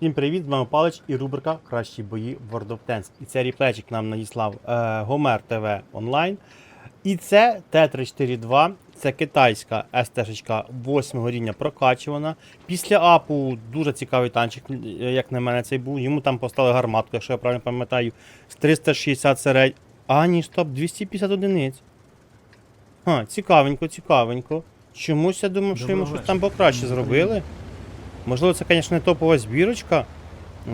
Всім привіт, з вами Палич і рубрика Кращі бої в World of Tanks. І цей ріплечик нам надіслав е, Гомер ТВ онлайн. І це Т-342, це китайська СТ-шечка 8 рівня прокачувана. Після апу дуже цікавий танчик, е, як на мене, цей був. Йому там поставили гарматку, якщо я правильно пам'ятаю, з 360 середь. А, ні, стоп, 250 одиниць. А, цікавенько, цікавенько. Чомусь я думав, що йому щось там покраще зробили. Можливо, це, звісно, не топова збірочка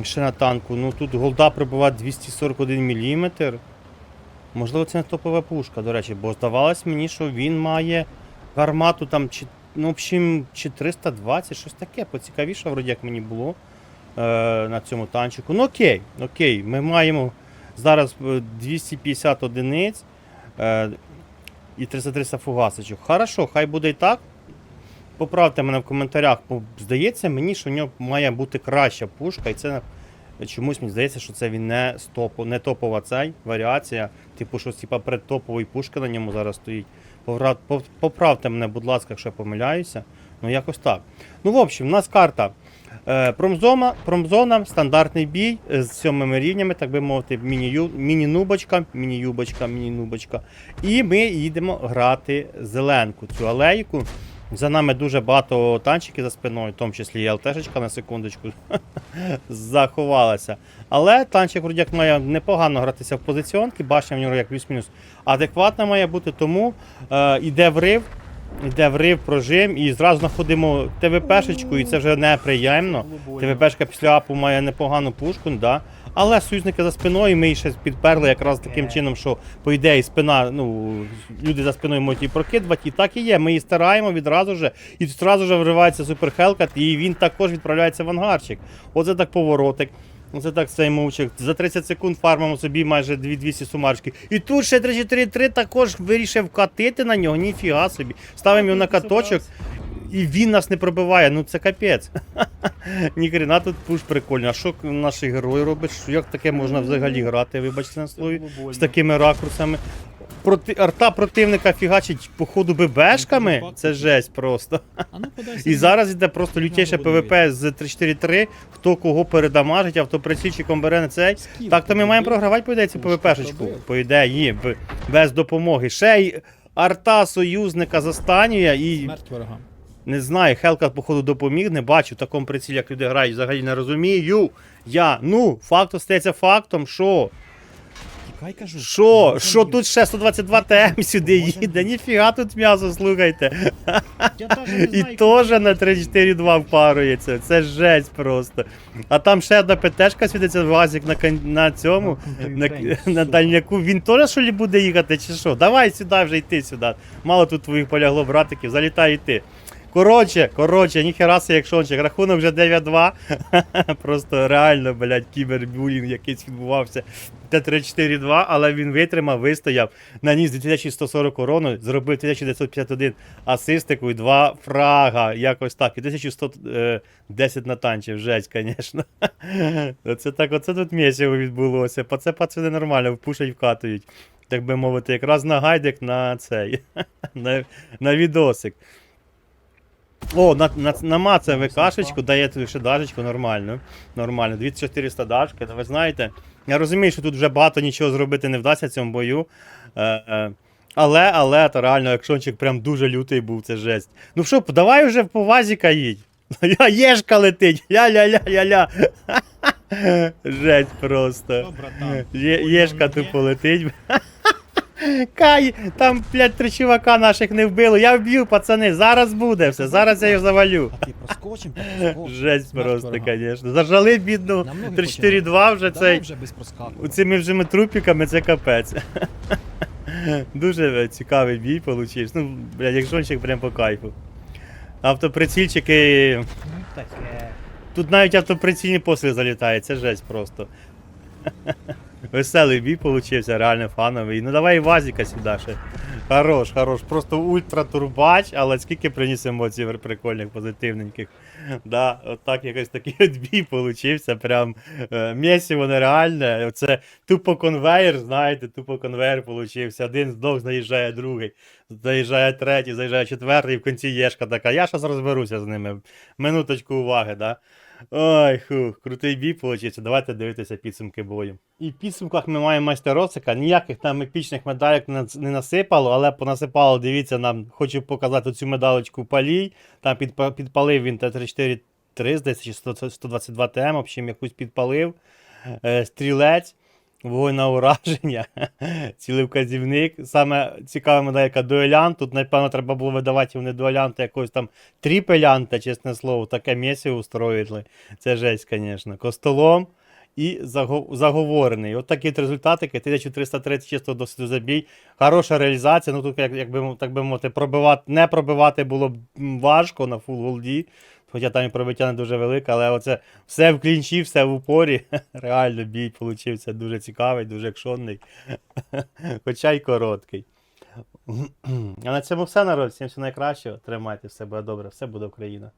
ще на танку. Ну тут голда прибуває 241 мм. Можливо, це не топова пушка, до речі, бо здавалось мені, що він має гармату там, чи, ну, в общем, чи 320, щось таке, поцікавіше, вроді як мені було е, на цьому танчику. Ну окей, окей, ми маємо зараз е, 250 одиниць е, і 330 фугасочок. Хорошо, хай буде і так. Поправте мене в коментарях, бо здається мені, що в нього має бути краща пушка, і це чомусь мені здається, що це він не, стопо, не топова цей варіація. Типу, щось типа предтопової пушки на ньому зараз стоїть. Поправте мене, будь ласка, якщо я помиляюся. Ну, якось так. Ну, в общем, у нас карта. Е, Промзона, промзона, стандартний бій з сьомими рівнями, так би мовити, міні-нубочка, міні-юбочка, міні-нубочка. І ми їдемо грати зеленку, цю алейку. За нами дуже багато танчиків за спиною, в тому числі і ЛТшечка на секундочку заховалася. Але танчик вроді як має непогано гратися в позиціонки, башня в нього як плюс-мінус адекватна має бути, тому е, йде врив, йде врив, прожим і зразу знаходимо ТВПшечку, і це вже неприємно. ТВПшка після апу має непогану пушку, да. Але союзники за спиною ми її ще підперли якраз таким чином, що по ідеї спина, ну люди за спиною можуть її прокидувати, і так і є. Ми її стараємо відразу же, і одразу же вривається суперхелкат, і він також відправляється в ангарчик. Оце так поворотик. Оце так цей мовчик. За 30 секунд фармимо собі майже 2200 сумарочки. І тут ще 3-4-3 також вирішив катити на нього, ніфіга собі. Ставимо його на каточок. І він нас не пробиває, ну це капець. Ні хрена тут пуш прикольний. А що наш герой робить? Як таке можна взагалі грати, вибачте на слові, з такими ракурсами? Проти, арта противника фігачить по ходу ББшками? Це жесть просто. А ну. І зараз йде просто лютіше ПВП з 3-4-3, хто кого передамажить, автоприцільчиком бере на цей. Так, то ми маємо програвати, по ідеї, цю ПВПшечку. По ідеї, без допомоги. Ще й арта союзника застанює і Смерть ворогам. Не знаю, Хелка, походу, допоміг, не бачу в такому прицілі, як люди грають, взагалі не розумію. Я, ну, факт остається фактом, що? Тікай, кажу. Що? Що тут ще 122 ТМ сюди їде? Ніфіга тут м'ясо, слухайте. Я даже не І знаю, теж на 3-4-2 впарується. Це жесть просто. А там ще одна ПТшка світиться вазик на, кон- на цьому, на, на дальняку. Він теж що ли буде їхати, чи що? Давай сюди вже йти сюди. Мало тут твоїх полягло братиків, залітай йти. Коротше, коротше, ніхера себе як шончик. Рахунок вже 9-2. Просто реально, блядь, кібербулінг якийсь відбувався. Т-3-4-2, але він витримав, вистояв, наніс 2140 урону, зробив 1951 асистику і 2 фрага. Якось так. І 1110 натанчив. Жесть, звісно. Оце так, оце тут місяво відбулося. Па це пацани нормально, впушать, вкатують. Так би мовити, якраз на гайдик на цей. на, на відосик. О, на, на, намацав ВКшечку, дає тобі ще дажечку, нормально. Нормально. 2400 дашки. Ви знаєте, я розумію, що тут вже багато нічого зробити не вдасться в цьому бою. Е, е, але, але, то реально, екшончик прям дуже лютий був, це жесть. Ну що, давай вже по вазіка їдь. Я Єшка летить. Ля-ля-ля-ля-ля. Жесть просто. Є, єшка тупо летить. Кай, там, блядь, три чувака наших не вбило. Я вб'ю, пацани, зараз буде все, зараз я його завалю. А ти проскочим. Жесть просто, звісно. Зажали бідну 3-4-2 вже цей. вже без проскаку. Цими вже трупіками це капець. Дуже е, цікавий бій получився. Ну, блядь, як жончик прям по кайфу. Автоприцільчики. Ну. Тут навіть автоприцільні постріли залітають, це жесть просто. Веселий бій получився, реально фановий. Ну давай Вазіка сюди ще. Хорош, хорош. Просто ультра турбач, але скільки приніс емоцій прикольних, позитивненьких. Да, от так якось такий от бій получився. Прям е, місіво нереальне. Це тупо конвейер, знаєте, тупо конвейер получився. Один здох, заїжджає другий, заїжджає третій, заїжджає четвертий, і в кінці єшка така. Я зараз розберуся з ними. Минуточку уваги, да? Ой, хух, крутий бій получився. Давайте дивитися підсумки бою. І в підсумках ми маємо майстер Росика. Ніяких там епічних медалек не насипало, але понасипало, дивіться, нам хочу показати цю медалечку палій. Там підпа- підпалив він Т-34 3, здається, чи 122 ТМ, общем, якусь підпалив. Е, стрілець, вогонь ураження, цілий вказівник. Саме цікава медалька дуелянт. Тут, напевно, треба було видавати не дуелянта, якогось там тріпелянта, чесне слово, таке місце устроїли. Це жесть, звісно. Костолом і заго- заговорений. От такі от результатики. 1330 чисто досвіду забій. Хороша реалізація. Ну тут, як, як би, так би мовити, пробивати, не пробивати було б важко на фул голді. Хоча там і пробиття не дуже велике, але оце все в клінчі, все в упорі. Реально бій получився дуже цікавий, дуже екшонний. Хоча й короткий. А на цьому все, народ. Всім все найкращого. Тримайте, все буде добре, все буде Україна.